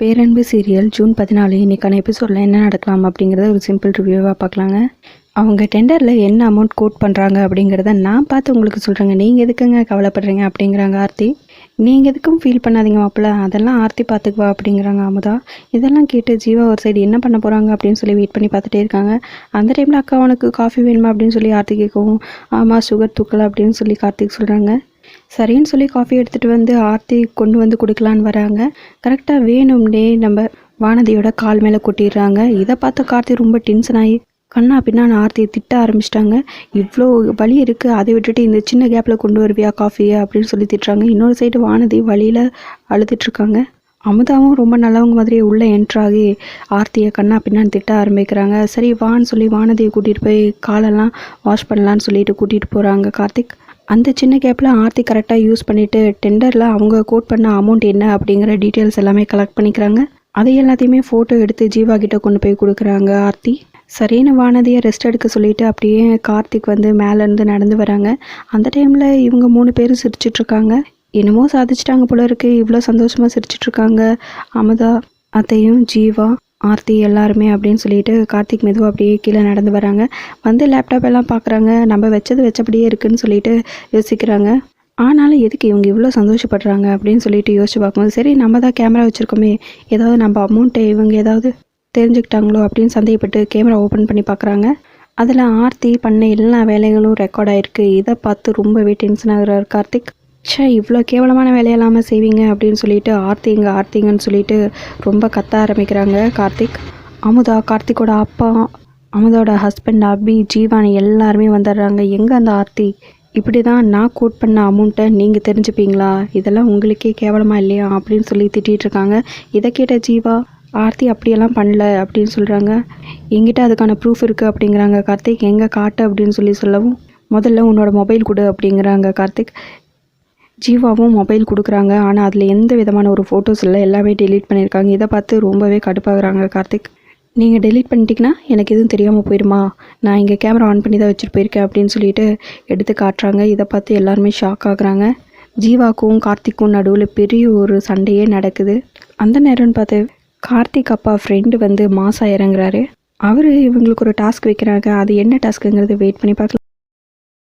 பேரன்பு serial June பதினாலு. இன்றைக்கான எபிசோடில் என்ன நடக்கலாம் அப்படிங்கிறத ஒரு சிம்பிள் ரிவ்யூவாக பார்க்கலாங்க அவங்க டெண்டரில் என்ன அமௌண்ட் கோட் பண்ணுறாங்க அப்படிங்கிறத நான் பார்த்து உங்களுக்கு சொல்கிறேங்க நீங்கள் எதுக்குங்க கவலைப்படுறீங்க அப்படிங்கிறாங்க ஆர்த்தி. நீங்கள் எதுக்கும் ஃபீல் பண்ணாதீங்க மாப்பிள்ள. அதெல்லாம் ஆர்த்தி பார்த்துக்குவா அப்படிங்கிறாங்க அமுதா. இதெல்லாம் கேட்டு ஜீவா ஒரு சைடு என்ன பண்ண போகிறாங்க அப்படின்னு சொல்லி வெயிட் பண்ணி பார்த்துட்டே இருக்காங்க. அந்த டைமில் அக்கா உனக்கு காஃபி வேணுமா அப்படின்னு சொல்லி ஆர்த்தி கேட்கவும் ஆமாம் சுகர் தூக்கல அப்படின்னு சொல்லி கார்த்திக் சொல்கிறாங்க சரின்னு சொல்லி காஃபி எடுத்துகிட்டு வந்து ஆர்த்தி கொண்டு வந்து கொடுக்கலான்னு வராங்க. கரெக்டாக வேணும்னே நம்ம வானதியோட கால் மேலே கொட்டிடுறாங்க. இதை பார்த்து கார்த்தி ரொம்ப டென்ஷன் ஆகி கண்ணா பின்னான்னு ஆர்த்தியை திட்ட ஆரம்பிச்சிட்டாங்க. இவ்வளோ வலி இருக்குது அதை விட்டுட்டு இந்த சின்ன கேப்பில் கொண்டு வருவியா காஃபியை அப்படின்னு சொல்லி திட்டுறாங்க. இன்னொரு சைடு வானதி வழியில் அழுதுட்ருக்காங்க அமுதாவும் ரொம்ப நல்லவங்க மாதிரியே உள்ளே என்ட்ராகி ஆர்த்தியை கண்ணா பின்னான்னு திட்ட ஆரம்பிக்கிறாங்க. சரி வான்னு சொல்லி வானதியை கூட்டிகிட்டு போய் காலெல்லாம் வாஷ் பண்ணலான்னு சொல்லிட்டு கூட்டிகிட்டு போகிறாங்க கார்த்திக். அந்த சின்ன கேப்பில் ஆர்த்தி கரெக்டாக யூஸ் பண்ணிவிட்டு டெண்டரில் அவங்க கோட் பண்ண அமௌண்ட் என்ன அப்படிங்கிற டீட்டெயில்ஸ் எல்லாமே கலெக்ட் பண்ணிக்கிறாங்க. அதை எல்லாத்தையுமே ஃபோட்டோ எடுத்து ஜீவா கிட்ட கொண்டு போய் கொடுக்குறாங்க ஆர்த்தி. சரின்னு வானதியை ரெஸ்ட் எடுக்க சொல்லிட்டு அப்படியே கார்த்திக் வந்து மேலேருந்து நடந்து வராங்க. அந்த டைமில் இவங்க மூணு பேரும் சிரிச்சிட்ருக்காங்க. என்னமோ சாதிச்சிட்டாங்க போல இருக்கு. இவ்வளோ சந்தோஷமாக சிரிச்சிட்ருக்காங்க. அமுதா அத்தையும் ஜீவா ஆர்த்தி எல்லாருமே அப்படின்னு சொல்லிட்டு கார்த்திக் மெதுவாக அப்படியே கீழே நடந்து வராங்க. வந்து லேப்டாப் எல்லாம் பார்க்குறாங்க நம்ம வச்சது வச்சபடியே இருக்குன்னு சொல்லிட்டு யோசிக்கிறாங்க. ஆனாலும் எதுக்கு இவங்க இவ்வளோ சந்தோஷப்படுறாங்க அப்படின்னு சொல்லிட்டு யோசிச்சு பார்க்கும்போது சரி நம்ம தான் கேமரா வச்சுருக்கோமே. ஏதாவது நம்ம அமௌண்ட்டை இவங்க ஏதாவது தெரிஞ்சுக்கிட்டாங்களோ அப்படின்னு சந்தேகப்பட்டு கேமரா ஓப்பன் பண்ணி பார்க்குறாங்க அதில் ஆர்த்தி பண்ண எல்லா வேலைகளும் ரெக்கார்ட் ஆகிருக்கு இதை பார்த்து ரொம்பவே டென்ஷன் ஆகிறார் கார்த்திக். ச்சே இவ்வளோ கேவலமான வேலையெல்லாமல் செய்வீங்க அப்படின்னு சொல்லிட்டு ஆர்த்திங்க ஆர்த்திங்கன்னு சொல்லிட்டு ரொம்ப கத்த ஆரம்பிக்கிறாங்க. கார்த்திக் அமுதா கார்த்திக்கோட அப்பா அமுதோட ஹஸ்பண்ட் அபி ஜீவானி எல்லாருமே வந்துடுறாங்க. எங்கே அந்த ஆர்த்தி? இப்படி தான் நான் கோட் பண்ண அமௌண்ட்டை நீங்கள் தெரிஞ்சுப்பீங்களா? இதெல்லாம் உங்களுக்கே கேவலமாக இல்லையா? அப்படின்னு சொல்லி திட்டிகிட்டு இருக்காங்க. இதை கேட்ட ஜீவா ஆர்த்தி அப்படியெல்லாம் பண்ணல அப்படின்னு சொல்கிறாங்க எங்கிட்ட அதுக்கான ப்ரூஃப் இருக்குது அப்படிங்கிறாங்க கார்த்திக். எங்கே காட்டு அப்படின்னு சொல்லி சொல்லவும் முதல்ல உன்னோட மொபைல் கொடு அப்படிங்கிறாங்க கார்த்திக். ஜீவாவும் மொபைல் கொடுக்குறாங்க. ஆனால் அதில் எந்த விதமான ஒரு ஃபோட்டோஸ் இல்லை. எல்லாமே டெலீட் பண்ணியிருக்காங்க இதை பார்த்து ரொம்பவே கடுப்பாகிறாங்க கார்த்திக். நீங்கள் டெலீட் பண்ணிட்டீங்கன்னா எனக்கு எதுவும் தெரியாமல் போயிடுமா நான் இங்கே கேமரா ஆன் பண்ணி தான் வச்சுட்டு போயிருக்கேன் அப்படின்னு சொல்லிட்டு எடுத்து காட்டுறாங்க. இதை பார்த்து எல்லாருமே ஷாக் ஆகுறாங்க. ஜீவாக்கும் கார்த்திக்கும் நடுவில் பெரிய ஒரு சண்டையே நடக்குது. அந்த நேரம்னு பார்த்து கார்த்திக் அப்பா ஃப்ரெண்டு வந்து மாசா இறங்குறாரு. அவர் இவங்களுக்கு ஒரு டாஸ்க் வைக்கிறாங்க. அது என்ன டாஸ்க்குங்கிறது வெயிட் பண்ணி பார்க்கலாம்.